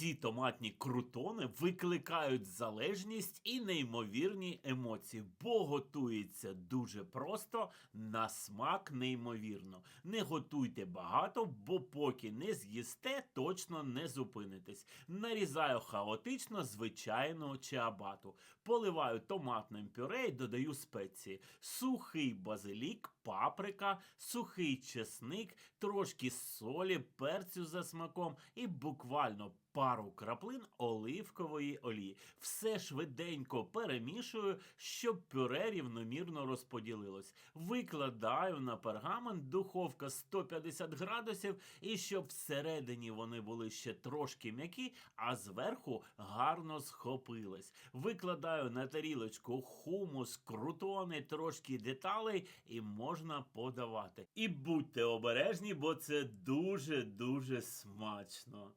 Ці томатні крутони викликають залежність і неймовірні емоції, бо готується дуже просто, на смак неймовірно. Не готуйте багато, бо поки не з'їсте, точно не зупинитесь. Нарізаю хаотично звичайного чиабату. Поливаю томатним пюре і додаю спеції. Сухий базилік, паприка, сухий чесник, трошки солі, перцю за смаком і буквально пару краплин оливкової олії. Все швиденько перемішую, щоб пюре рівномірно розподілилось. Викладаю на пергамент, духовка 150 градусів, і щоб всередині вони були ще трошки м'які, а зверху гарно схопились. Викладаю на тарілочку хумус, крутони, трошки деталей, і можна подавати. І будьте обережні, бо це дуже-дуже смачно.